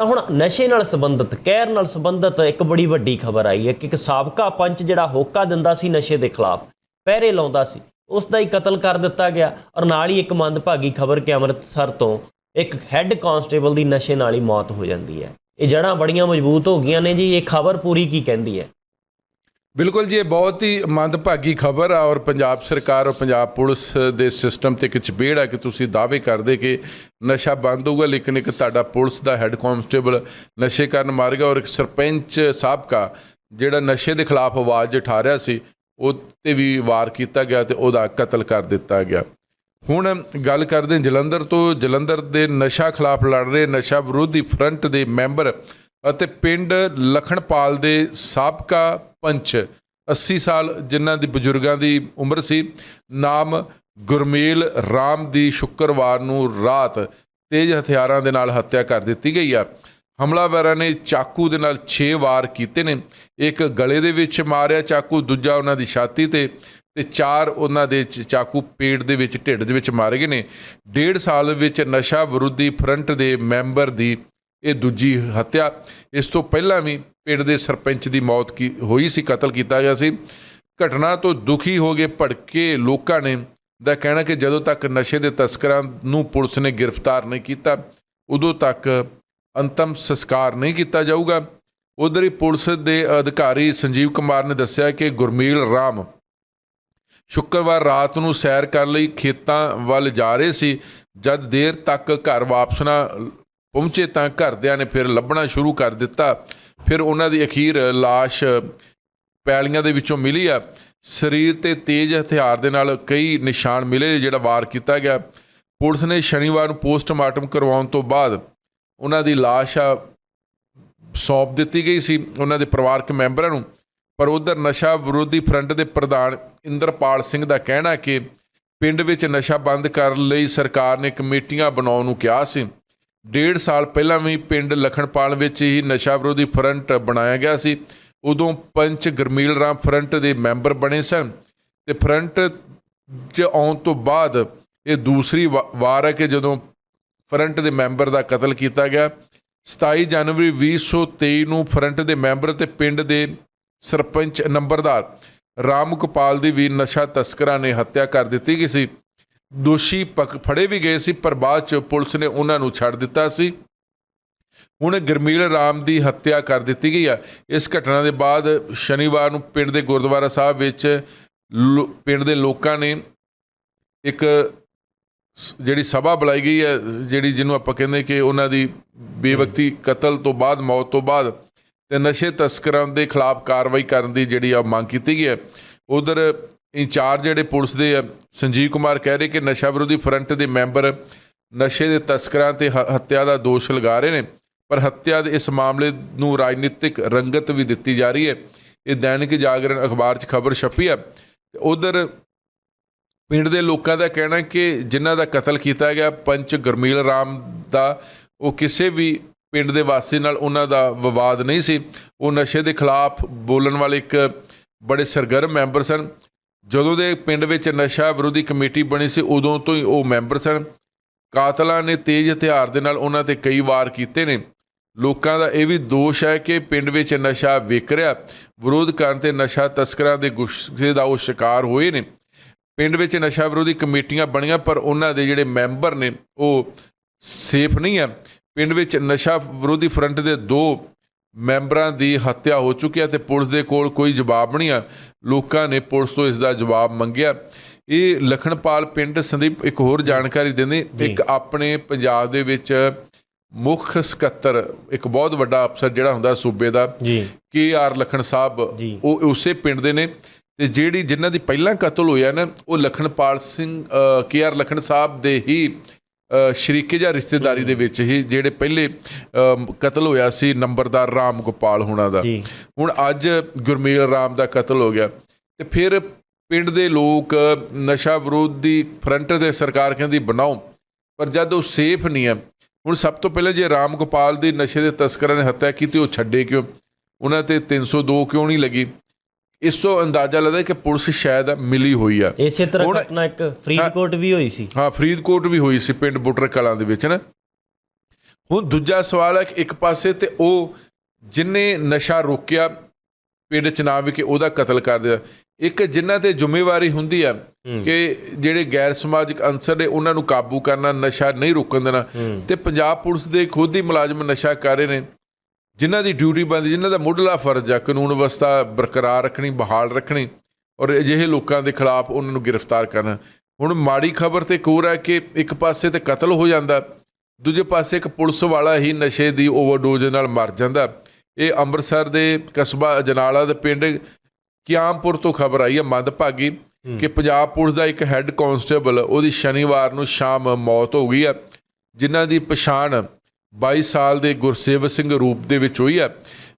ਤਾਂ ਹੁਣ ਨਸ਼ੇ ਨਾਲ ਸੰਬੰਧਿਤ, ਕਹਿਰ ਨਾਲ ਸੰਬੰਧਿਤ ਇੱਕ ਬੜੀ ਵੱਡੀ ਖਬਰ ਆਈ ਹੈ ਕਿ ਇੱਕ ਸਾਬਕਾ ਪੰਚ ਜਿਹੜਾ ਹੋਕਾ ਦਿੰਦਾ ਸੀ ਨਸ਼ੇ ਦੇ ਖਿਲਾਫ, ਪਹਿਰੇ ਲਾਉਂਦਾ ਸੀ, ਉਸ ਦਾ ਹੀ ਕਤਲ ਕਰ ਦਿੱਤਾ ਗਿਆ ਔਰ ਨਾਲ ਹੀ ਇੱਕ ਮੰਦਭਾਗੀ ਖਬਰ ਕਿ ਅੰਮ੍ਰਿਤਸਰ ਤੋਂ ਇੱਕ ਹੈੱਡ ਕਾਂਸਟੇਬਲ ਦੀ ਨਸ਼ੇ ਨਾਲ ਹੀ ਮੌਤ ਹੋ ਜਾਂਦੀ ਹੈ। ਇਹ ਜੜਾਂ ਬੜੀਆਂ ਮਜ਼ਬੂਤ ਹੋ ਗਈਆਂ ਨੇ ਜੀ, ਇਹ ਖਬਰ ਪੂਰੀ ਕੀ ਕਹਿੰਦੀ ਹੈ? ਬਿਲਕੁਲ ਜੀ, ਇਹ ਬਹੁਤ ਹੀ ਮੰਦਭਾਗੀ ਖਬਰ ਆ ਔਰ ਪੰਜਾਬ ਸਰਕਾਰ ਔਰ ਪੰਜਾਬ ਪੁਲਿਸ ਦੇ ਸਿਸਟਮ ਤੇ ਇੱਕ ਚਪੇੜ ਆ ਕਿ ਤੁਸੀਂ ਦਾਅਵੇ ਕਰਦੇ ਕਿ ਨਸ਼ਾ ਬੰਦ ਹੋਊਗਾ, ਲੇਕਿਨ ਇੱਕ ਤੁਹਾਡਾ ਪੁਲਿਸ ਦਾ ਹੈੱਡ ਕਾਂਸਟੇਬਲ ਨਸ਼ੇ ਕਰਨ ਮਾਰ ਗਿਆ ਔਰ ਇੱਕ ਸਰਪੰਚ ਸਾਬਕਾ ਜਿਹੜਾ ਨਸ਼ੇ ਦੇ ਖਿਲਾਫ ਆਵਾਜ਼ ਉਠਾ ਰਿਹਾ ਸੀ, ਉਹ ਤੇ ਵੀ ਵਾਰ ਕੀਤਾ ਗਿਆ ਤੇ ਉਹਦਾ ਕਤਲ ਕਰ ਦਿੱਤਾ ਗਿਆ। ਹੁਣ ਗੱਲ ਕਰਦੇ ਜਲੰਧਰ ਤੋਂ। ਜਲੰਧਰ ਦੇ ਨਸ਼ਾ ਖਿਲਾਫ ਲੜ ਰਹੇ ਨਸ਼ਾ ਵਿਰੋਧੀ ਫਰੰਟ ਦੇ ਮੈਂਬਰ ਅਤੇ ਪਿੰਡ ਲਖਣਪਾਲ ਦੇ ਸਾਬਕਾ ਪੰਚ 80 ਸਾਲ ਜਿਨ੍ਹਾਂ ਦੀ ਬਜ਼ੁਰਗਾਂ ਦੀ ਉਮਰ ਸੀ, ਨਾਮ ਗੁਰਮੇਲ ਰਾਮ ਦੀ ਸ਼ੁੱਕਰਵਾਰ ਨੂੰ ਰਾਤ ਤੇਜ਼ ਹਥਿਆਰਾਂ ਦੇ ਨਾਲ ਹੱਤਿਆ ਕਰ ਦਿੱਤੀ ਗਈ ਆ। ਹਮਲਾਵਰਾਂ ਨੇ ਚਾਕੂ ਦੇ ਨਾਲ 6 ਵਾਰ ਕੀਤੇ ਨੇ। ਇੱਕ ਗਲੇ ਦੇ ਵਿੱਚ ਮਾਰਿਆ ਚਾਕੂ, ਦੂਜਾ ਉਹਨਾਂ ਦੀ ਛਾਤੀ ਤੇ ਤੇ ਚਾਰ ਉਹਨਾਂ ਦੇ ਚ- ਚਾਕੂ ਪੇਟ ਦੇ ਵਿੱਚ, ਢਿੱਡ ਦੇ ਵਿੱਚ ਮਾਰੇ ਗਏ ਨੇ। ਡੇਢ ਸਾਲ ਵਿੱਚ ਨਸ਼ਾ ਵਿਰੋਧੀ ਫਰੰਟ ਦੇ ਮੈਂਬਰ ਦੀ ਇਹ ਦੂਜੀ ਹੱਤਿਆ। ਇਸ ਤੋਂ ਪਹਿਲਾਂ ਵੀ ਪਿੰਡ ਦੇ ਸਰਪੰਚ ਦੀ ਮੌਤ ਕੀ ਹੋਈ ਸੀ, ਕਤਲ ਕੀਤਾ ਗਿਆ ਸੀ। ਘਟਨਾ ਤੋਂ ਦੁਖੀ ਹੋ ਗਏ ਭੜਕੇ ਲੋਕਾਂ ਨੇ ਦਾ ਕਹਿਣਾ ਕਿ ਜਦੋਂ ਤੱਕ ਨਸ਼ੇ ਦੇ ਤਸਕਰਾਂ ਨੂੰ ਪੁਲਿਸ ਨੇ ਗ੍ਰਿਫਤਾਰ ਨਹੀਂ ਕੀਤਾ, ਉਦੋਂ ਤੱਕ ਅੰਤਮ ਸੰਸਕਾਰ ਨਹੀਂ ਕੀਤਾ ਜਾਊਗਾ। ਉਧਰ ਹੀ ਪੁਲਿਸ ਦੇ ਅਧਿਕਾਰੀ ਸੰਜੀਵ ਕੁਮਾਰ ਨੇ ਦੱਸਿਆ ਕਿ ਗੁਰਮੀਲ ਰਾਮ ਸ਼ੁੱਕਰਵਾਰ ਰਾਤ ਨੂੰ ਸੈਰ ਕਰਨ ਲਈ ਖੇਤਾਂ ਵੱਲ ਜਾ ਰਹੇ ਸੀ। ਜਦ ਦੇਰ ਤੱਕ ਘਰ ਵਾਪਸ ਨਾ ਪਹੁੰਚੇ ਤਾਂ ਘਰਦਿਆਂ ਨੇ ਫਿਰ ਲੱਭਣਾ ਸ਼ੁਰੂ ਕਰ ਦਿੱਤਾ। ਫਿਰ ਉਹਨਾਂ ਦੀ ਅਖੀਰ ਲਾਸ਼ ਪੈਲੀਆਂ ਦੇ ਵਿੱਚੋਂ ਮਿਲੀ ਆ ਸਰੀਰ ਤੇ ਤੇਜ਼ ਹਥਿਆਰ ਦੇ ਨਾਲ ਕਈ ਨਿਸ਼ਾਨ ਮਿਲੇ, ਜਿਹੜਾ ਵਾਰ ਕੀਤਾ ਗਿਆ। ਪੁਲਿਸ ਨੇ ਸ਼ਨੀਵਾਰ ਨੂੰ ਪੋਸਟਮਾਰਟਮ ਕਰਵਾਉਣ ਤੋਂ ਬਾਅਦ ਉਹਨਾਂ ਦੀ ਲਾਸ਼ ਆ ਸੌਂਪ ਦਿੱਤੀ ਗਈ ਸੀ ਉਹਨਾਂ ਦੇ ਪਰਿਵਾਰਕ ਮੈਂਬਰਾਂ ਨੂੰ। ਪਰ ਉਧਰ ਨਸ਼ਾ ਵਿਰੋਧੀ ਫਰੰਟ ਦੇ ਪ੍ਰਧਾਨ ਇੰਦਰਪਾਲ ਸਿੰਘ ਦਾ ਕਹਿਣਾ ਕਿ ਪਿੰਡ ਵਿੱਚ ਨਸ਼ਾ ਬੰਦ ਕਰਨ ਲਈ ਸਰਕਾਰ ਨੇ ਕਮੇਟੀਆਂ ਬਣਾਉਣ ਨੂੰ ਕਿਹਾ ਸੀ। ਡੇਢ ਸਾਲ ਪਹਿਲਾਂ ਵੀ ਪਿੰਡ ਲਖਣਪਾਲ ਵਿੱਚ ਹੀ ਨਸ਼ਾ ਵਿਰੋਧੀ ਫਰੰਟ ਬਣਾਇਆ ਗਿਆ ਸੀ। ਉਦੋਂ ਪੰਚ ਗਰਮੀਲ ਰਾਮ ਫਰੰਟ ਦੇ ਮੈਂਬਰ ਬਣੇ ਸਨ ਤੇ ਫਰੰਟ 'ਚ ਆਉਣ ਤੋਂ ਬਾਅਦ ਇਹ ਦੂਸਰੀ ਵਾ- ਵਾਰ ਹੈ ਕਿ ਜਦੋਂ ਫਰੰਟ ਦੇ ਮੈਂਬਰ ਦਾ ਕਤਲ ਕੀਤਾ ਗਿਆ। 27 ਜਨਵਰੀ 2023 ਨੂੰ ਫਰੰਟ ਦੇ ਮੈਂਬਰ ਤੇ ਪਿੰਡ ਦੇ ਸਰਪੰਚ ਨੰਬਰਦਾਰ ਰਾਮ ਗੋਪਾਲ ਦੀ ਵੀ ਨਸ਼ਾ ਤਸਕਰਾਂ ਨੇ ਹੱਤਿਆ ਕਰ ਦਿੱਤੀ ਗਈ ਸੀ। ਦੋਸ਼ੀ ਪਕ- ਫੜੇ ਵੀ ਗਏ ਸੀ, ਪਰ ਬਾਅਦ ਚ ਪੁਲਿਸ ਨੇ ਉਹਨਾਂ ਨੂੰ ਛੱਡ ਦਿੱਤਾ ਸੀ। ਹੁਣ ਗਰਮੀਲ ਰਾਮ ਦੀ ਹੱਤਿਆ ਕਰ ਦਿੱਤੀ ਗਈ ਆ। ਇਸ ਘਟਨਾ ਦੇ ਬਾਅਦ ਸ਼ਨੀਵਾਰ ਨੂੰ ਪਿੰਡ ਦੇ ਗੁਰਦੁਆਰਾ ਸਾਹਿਬ ਵਿੱਚ ਲੋ- ਪਿੰਡ ਦੇ ਲੋਕਾਂ ਨੇ ਇੱਕ ਜਿਹੜੀ ਸਭਾ ਬੁਲਾਈ ਗਈ ਹੈ ਜਿਹੜੀ ਜਿਹਨੂੰ ਆਪਾਂ ਕਹਿੰਦੇ ਕਿ ਉਹਨਾਂ ਦੀ ਬੇਵਕਤੀ ਕਤਲ ਤੋਂ ਬਾਅਦ, ਮੌਤ ਤੋਂ ਬਾਅਦ ਤੇ ਨਸ਼ੇ ਤਸਕਰਾਂ ਦੇ ਖਿਲਾਫ ਕਾਰਵਾਈ ਕਰਨ ਦੀ ਜਿਹੜੀ ਆ ਮੰਗ ਕੀਤੀ ਗਈ ਹੈ ਉਧਰ ਇੰਚਾਰਜ ਜਿਹੜੇ ਪੁਲਿਸ ਦੇ ਆ, ਸੰਜੀਵ ਕੁਮਾਰ ਕਹਿ ਰਹੇ ਕਿ ਨਸ਼ਾ ਵਿਰੋਧੀ ਫਰੰਟ ਦੇ ਮੈਂਬਰ ਨਸ਼ੇ ਦੇ ਤਸਕਰਾਂ ਤੇ ਹ- ਹੱਤਿਆ ਦਾ ਦੋਸ਼ ਲਗਾ ਰਹੇ ਨੇ, ਪਰ ਹੱਤਿਆ ਦੇ ਇਸ ਮਾਮਲੇ ਨੂੰ ਰਾਜਨੀਤਿਕ ਰੰਗਤ ਵੀ ਦਿੱਤੀ ਜਾ ਰਹੀ ਹੈ। ਇਹ ਦੈਨਿਕ ਜਾਗਰਣ ਅਖਬਾਰ 'ਚ ਖਬਰ ਛਪੀ ਹੈ ਉਧਰ ਪਿੰਡ ਦੇ ਲੋਕਾਂ ਦਾ ਕਹਿਣਾ ਕਿ ਜਿਨ੍ਹਾਂ ਦਾ ਕਤਲ ਕੀਤਾ ਗਿਆ, ਪੰਚ ਗਰਮੀਲ ਰਾਮ ਦਾ, ਉਹ ਕਿਸੇ ਵੀ ਪਿੰਡ ਦੇ ਵਾਸੀ ਨਾਲ ਉਹਨਾਂ ਦਾ ਵਿਵਾਦ ਨਹੀਂ ਸੀ। ਉਹ ਨਸ਼ੇ ਦੇ ਖਿਲਾਫ ਬੋਲਣ ਵਾਲੇ ਇੱਕ ਬੜੇ ਸਰਗਰਮ ਮੈਂਬਰ ਸਨ। ਜਦੋਂ ਦੇ ਪਿੰਡ ਵਿੱਚ ਨਸ਼ਾ ਵਿਰੋਧੀ ਕਮੇਟੀ ਬਣੀ ਸੀ, ਉਦੋਂ ਤੋਂ ਹੀ ਉਹ ਮੈਂਬਰ ਸਨ। ਕਾਤਲਾਂ ਨੇ ਤੇਜ਼ ਹਥਿਆਰ ਦੇ ਨਾਲ ਉਹਨਾਂ ਤੇ ਕਈ ਵਾਰ ਕੀਤੇ ਨੇ। ਲੋਕਾਂ ਦਾ ਇਹ ਵੀ ਦੋਸ਼ ਹੈ ਕਿ ਪਿੰਡ ਵਿੱਚ ਨਸ਼ਾ ਵਿਕ ਰਿਹਾ। ਵਿਰੋਧ ਕਰਨ ਤੇ ਨਸ਼ਾ ਤਸਕਰਾਂ ਦੇ ਗੁੱਸੇ ਦਾ ਉਹ ਸ਼ਿਕਾਰ ਹੋਏ ਨੇ। ਪਿੰਡ ਵਿੱਚ ਨਸ਼ਾ ਵਿਰੋਧੀ ਕਮੇਟੀਆਂ ਬਣੀਆਂ, ਪਰ ਉਹਨਾਂ ਦੇ ਜਿਹੜੇ ਮੈਂਬਰ ਨੇ, ਉਹ ਸੇਫ ਨਹੀਂ ਆ ਪਿੰਡ ਵਿੱਚ ਨਸ਼ਾ ਵਿਰੋਧੀ ਫਰੰਟ ਦੇ ਦੋ ਮੈਂਬਰਾਂ ਦੀ ਹੱਤਿਆ ਹੋ ਚੁੱਕੀ ਹੈ ਤੇ ਪੁਲਿਸ ਦੇ ਕੋਲ ਕੋਈ ਜਵਾਬ ਨਹੀਂ ਆ ਲੋਕਾਂ ਨੇ ਪੁਲਿਸ ਤੋਂ ਇਸ ਦਾ ਜਵਾਬ ਮੰਗਿਆ। ਇਹ ਲਖਣਪਾਲ ਪਿੰਡ ਸੰਦੀਪ ਇੱਕ ਹੋਰ ਜਾਣਕਾਰੀ ਦਿੰਦੇ ਇੱਕ ਆਪਣੇ ਪੰਜਾਬ ਦੇ ਵਿੱਚ ਮੁੱਖ ਸਕੱਤਰ ਇੱਕ ਬਹੁਤ ਵੱਡਾ ਅਫਸਰ ਜਿਹੜਾ ਹੁੰਦਾ ਸੂਬੇ ਦਾ ਜੀ। K R Lakhan Sahib. ਉਹ ਉਸੇ ਪਿੰਡ ਦੇ ਨੇ ਤੇ ਜਿਹੜੀ ਜਿਨ੍ਹਾਂ ਦੀ ਪਹਿਲਾਂ ਕਤਲ ਹੋਇਆ ਨਾ ਉਹ ਲਖਣਪਾਲ ਸਿੰਘ ਕੇ ਆਰ ਲਖਣ ਸਾਹਿਬ ਦੇ ਹੀ ਸ਼ਰੀਕੇ ਜਾਂ ਰਿਸ਼ਤੇਦਾਰੀ ਦੇ ਵਿੱਚ ਹੀ ਜਿਹੜੇ ਪਹਿਲੇ ਕਤਲ ਹੋਇਆ ਸੀ ਨੰਬਰਦਾਰ ਰਾਮ ਗੋਪਾਲ ਹੁਣਾ ਦਾ। ਹੁਣ ਅੱਜ ਗੁਰਮੇਲ ਰਾਮ ਦਾ ਕਤਲ ਹੋ ਗਿਆ। ਤੇ ਫਿਰ ਪਿੰਡ ਦੇ ਲੋਕ ਨਸ਼ਾ ਵਿਰੋਧੀ ਫਰੰਟ ਦੇ ਸਰਕਾਰ ਕਹਿੰਦੀ ਬਣਾਓ ਪਰ ਜਦ ਉਹ ਸੇਫ ਨਹੀਂ ਹੈ ਹੁਣ ਸਭ ਤੋਂ ਪਹਿਲਾਂ ਜੇ ਰਾਮ ਗੋਪਾਲ ਦੀ ਨਸ਼ੇ ਦੇ ਤਸਕਰਾਂ ਨੇ ਹੱਤਿਆ ਕੀਤੀ ਉਹ ਛੱਡੇ ਕਿਉਂ? ਉਹਨਾਂ ਤੇ 302 ਕਿਉਂ ਨਹੀਂ ਲੱਗੀ? ਇਸ ਤੋਂ ਅੰਦਾਜ਼ਾ ਲੱਗਦਾ ਕਿ ਪੁਲਿਸ ਸ਼ਾਇਦ ਮਿਲੀ ਹੋਈ ਆ। ਇਸੇ ਤਰ੍ਹਾਂ ਘਟਨਾ ਇੱਕ ਫਰੀਦਕੋਟ ਵੀ ਹੋਈ ਸੀ। ਹਾਂ ਫਰੀਦਕੋਟ ਵੀ ਹੋਈ ਸੀ ਪਿੰਡ ਬੁੱਟਰ ਕਲਾਂ ਦੇ ਵਿੱਚ ਨਾ। ਹੁਣ ਦੂਜਾ ਸਵਾਲ ਹੈ ਕਿ ਇੱਕ ਪਾਸੇ ਤੇ ਉਹ ਜਿਨੇ ਨਸ਼ਾ ਰੋਕਿਆ ਪਿੰਡ ਚ ਨਾ ਵੀ ਕਿ ਉਹਦਾ ਕਤਲ ਕਰ ਦਿਆ। ਇੱਕ ਜਿਨ੍ਹਾਂ ਤੇ ਜ਼ਿੰਮੇਵਾਰੀ ਹੁੰਦੀ ਆ ਕਿ ਜਿਹੜੇ ਗੈਰ ਸਮਾਜਿਕ ਅੰਸਰ ਨੇ ਉਹਨਾਂ ਨੂੰ ਕਾਬੂ ਕਰਨਾ ਨਸ਼ਾ ਨਹੀਂ ਰੁਕਣ ਦੇਣਾ। ਤੇ ਪੰਜਾਬ ਪੁਲਿਸ ਦੇ ਖੁਦ ਹੀ ਮੁਲਾਜ਼ਮ ਨਸ਼ਾ ਕਰ ਰਹੇ ਨੇ। ਜਿਨ੍ਹਾਂ ਦੀ ਡਿਊਟੀ ਬੰਦੀ ਜਿਨ੍ਹਾਂ ਦਾ ਮੁੱਢਲਾ ਫਰਜ਼ ਆ ਕਾਨੂੰਨ ਵਿਵਸਥਾ ਬਰਕਰਾਰ ਰੱਖਣੀ ਬਹਾਲ ਰੱਖਣੀ ਔਰ ਅਜਿਹੇ ਲੋਕਾਂ ਦੇ ਖਿਲਾਫ ਉਹਨਾਂ ਨੂੰ ਗ੍ਰਿਫਤਾਰ ਕਰਨਾ। ਹੁਣ ਮਾੜੀ ਖਬਰ ਤੇ ਕੋਰ ਹੈ ਕਿ ਇੱਕ ਪਾਸੇ ਤੇ ਕਤਲ ਹੋ ਜਾਂਦਾ ਦੂਜੇ ਪਾਸੇ ਇੱਕ ਪੁਲਿਸ ਵਾਲਾ ਹੀ ਨਸ਼ੇ ਦੀ ਓਵਰਡੋਜ਼ ਨਾਲ ਮਰ ਜਾਂਦਾ। ਇਹ ਅੰਮ੍ਰਿਤਸਰ ਦੇ ਕਸਬਾ ਅਜਨਾਲਾ ਦੇ ਪਿੰਡ ਕਿਆਮਪੁਰ ਤੋਂ ਖਬਰ ਆਈ ਹੈ ਮੰਦਭਾਗੀ ਕਿ ਪੰਜਾਬ ਪੁਲਿਸ ਦਾ ਇੱਕ ਹੈੱਡ ਕਾਂਸਟੇਬਲ ਉਹਦੀ ਸ਼ਨੀਵਾਰ ਨੂੰ ਸ਼ਾਮ ਮੌਤ ਹੋ ਗਈ ਹੈ ਜਿਨ੍ਹਾਂ ਦੀ ਪਛਾਣ 22 ਸਾਲ ਦੇ ਗੁਰਸੇਵਕ ਸਿੰਘ ਰੂਪ ਦੇ ਵਿੱਚ ਹੋਈ ਹੈ।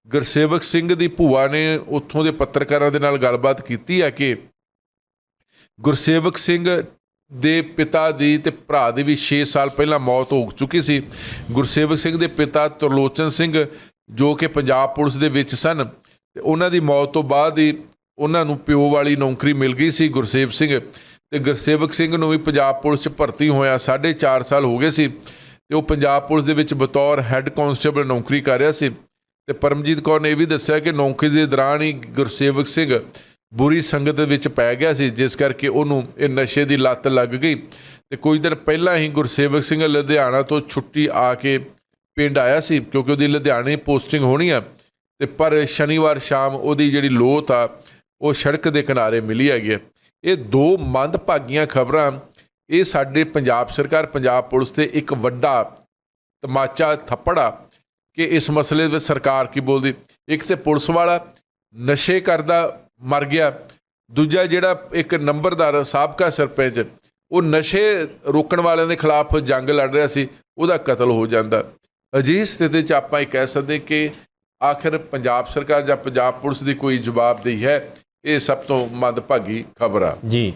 ਗੁਰਸੇਵਕ ਸਿੰਘ ਦੀ ਭੂਆ ਨੇ ਉੱਥੋਂ ਦੇ ਪੱਤਰਕਾਰਾਂ ਦੇ ਨਾਲ ਗੱਲਬਾਤ ਕੀਤੀ ਹੈ ਕਿ ਗੁਰਸੇਵਕ ਸਿੰਘ ਦੇ ਪਿਤਾ ਦੀ ਤੇ ਭਰਾ ਦੀ ਵੀ 6 ਸਾਲ ਪਹਿਲਾਂ ਮੌਤ ਹੋ ਚੁੱਕੀ ਸੀ। ਗੁਰਸੇਵਕ ਸਿੰਘ ਦੇ ਪਿਤਾ ਤਰਲੋਚਨ ਸਿੰਘ ਜੋ ਕਿ ਪੰਜਾਬ ਪੁਲਿਸ ਦੇ ਵਿੱਚ ਸਨ ਤੇ ਉਹਨਾਂ ਦੀ ਮੌਤ ਤੋਂ ਬਾਅਦ ਹੀ ਉਹਨਾਂ ਨੂੰ ਪਿਓ ਵਾਲੀ ਨੌਕਰੀ ਮਿਲ ਗਈ ਸੀ ਗੁਰਸੇਵ ਸਿੰਘ ਤੇ ਗੁਰਸੇਵਕ ਸਿੰਘ ਨੂੰ ਵੀ ਪੰਜਾਬ ਪੁਲਿਸ 'ਚ ਭਰਤੀ ਹੋਇਆ 4.5 ਸਾਲ ਹੋ ਗਏ ਸੀ। ਤੇ ਉਹ ਪੰਜਾਬ ਪੁਲਿਸ ਦੇ ਵਿੱਚ ਬਤੌਰ ਹੈੱਡ ਕਾਂਸਟੇਬਲ ਨੌਕਰੀ ਕਰ ਰਿਹਾ ਸੀ। ਤੇ ਪਰਮਜੀਤ ਕੌਰ ਨੇ ਇਹ ਵੀ ਦੱਸਿਆ ਕਿ ਨੌਕਰੀ ਦੇ ਦੌਰਾਨ ਹੀ ਗੁਰਸੇਵਕ ਸਿੰਘ ਬੁਰੀ ਸੰਗਤ ਵਿੱਚ ਪੈ ਗਿਆ ਸੀ, ਜਿਸ ਕਰਕੇ ਉਹਨੂੰ ਇਹ ਨਸ਼ੇ ਦੀ ਲੱਤ ਲੱਗ ਗਈ। ਤੇ ਕੁਝ ਦਿਨ ਪਹਿਲਾਂ ਹੀ ਗੁਰਸੇਵਕ ਸਿੰਘ ਲੁਧਿਆਣਾ ਤੋਂ ਛੁੱਟੀ ਆ ਕੇ ਪਿੰਡ ਆਇਆ ਸੀ, ਕਿਉਂਕਿ ਉਹਦੀ ਲੁਧਿਆਣੇ ਪੋਸਟਿੰਗ ਹੋਣੀ ਆ। ਤੇ ਪਰ ਸ਼ਨੀਵਾਰ ਸ਼ਾਮ ਉਹਦੀ ਜਿਹੜੀ ਲੋਥ ਆ, ਉਹ ਸੜਕ ਦੇ ਕਿਨਾਰੇ ਮਿਲੀ ਹੈਗੀ ਹੈ ਇਹ ਦੋ ਮੰਦਭਾਗੀਆਂ ਖਬਰਾਂ ਇਹ ਸਾਡੇ ਪੰਜਾਬ ਸਰਕਾਰ, ਪੰਜਾਬ ਪੁਲਿਸ ਤੇ ਇੱਕ ਵੱਡਾ ਤਮਾਚਾ ਥੱਪੜਾ ਕਿ ਇਸ ਮਸਲੇ ਵਿੱਚ ਸਰਕਾਰ ਕੀ ਬੋਲਦੀ? ਇੱਕ ਤੇ ਪੁਲਿਸ ਵਾਲਾ ਨਸ਼ੇ ਕਰਦਾ ਮਰ ਗਿਆ। ਦੂਜਾ ਜਿਹੜਾ ਇੱਕ ਨੰਬਰਦਾਰ ਸਾਬਕਾ ਸਰਪੰਚ, ਉਹ ਨਸ਼ੇ ਰੋਕਣ ਵਾਲਿਆਂ ਦੇ ਖਿਲਾਫ ਜੰਗ ਲੜ ਰਿਹਾ ਸੀ, ਉਹਦਾ ਕਤਲ ਹੋ ਜਾਂਦਾ। ਅਜਿਹੀ ਸਥਿਤੀ 'ਚ ਆਪਾਂ ਇਹ ਕਹਿ ਸਕਦੇ ਕਿ ਆਖਿਰ ਪੰਜਾਬ ਸਰਕਾਰ ਜਾਂ ਪੰਜਾਬ ਪੁਲਿਸ ਦੀ ਕੋਈ ਜਵਾਬਦੇਹੀ ਹੈ, ਇਹ ਸਭ ਤੋਂ ਮੰਦਭਾਗੀ ਖਬਰ ਆ। ਜੀ।